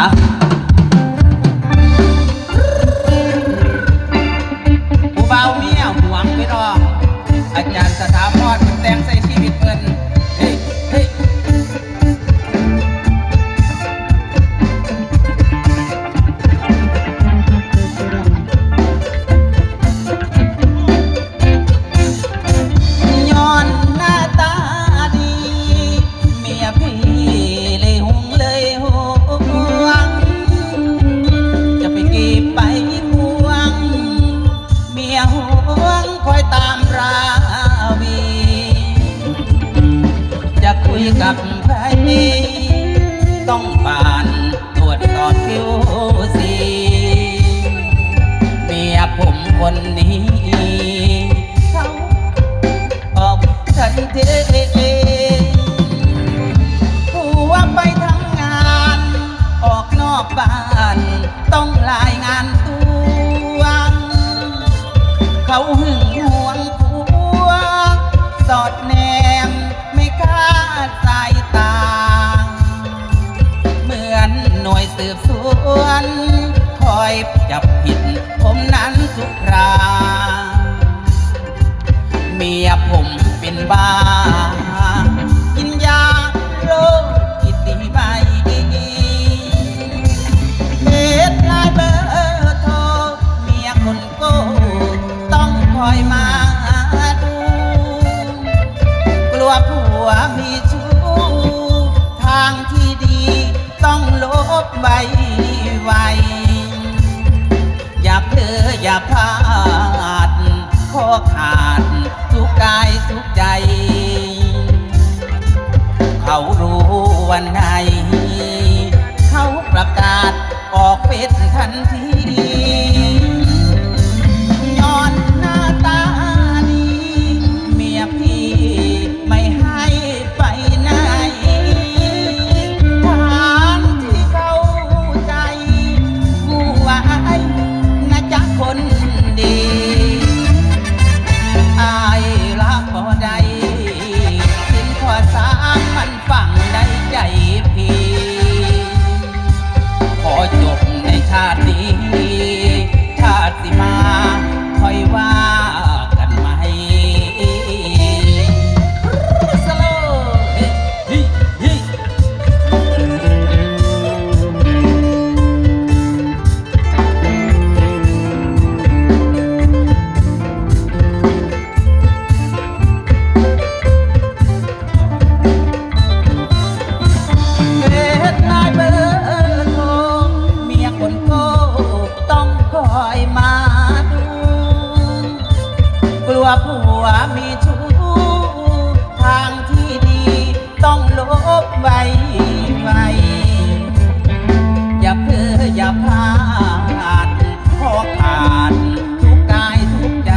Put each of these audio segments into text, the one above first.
อะผู้เบาเมียหวงไปรองอาจารย์สถาพรเพิ่นแต่งใส่ชีวิตเพิ่น กับใครต้องผ่านตรวจสอบคิวซีเมียผมคนนี้ เขาออกทันที บสวน คอยจับผิดผมนั้นทุกครา เมียผม อย่าพลาดขอขาดทุกกายทุกใจ เขารู้วันไหน เขาประกาศออกเป็นทันที วผัวมีชู้ทางที่ดีต้องลบไว้ไว้อย่าเพ้ออย่าพลาดขอขาดทุกกายทุกใจ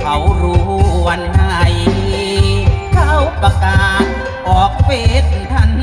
เขารู้วันไหน เขาประกาศออกเฟซทัน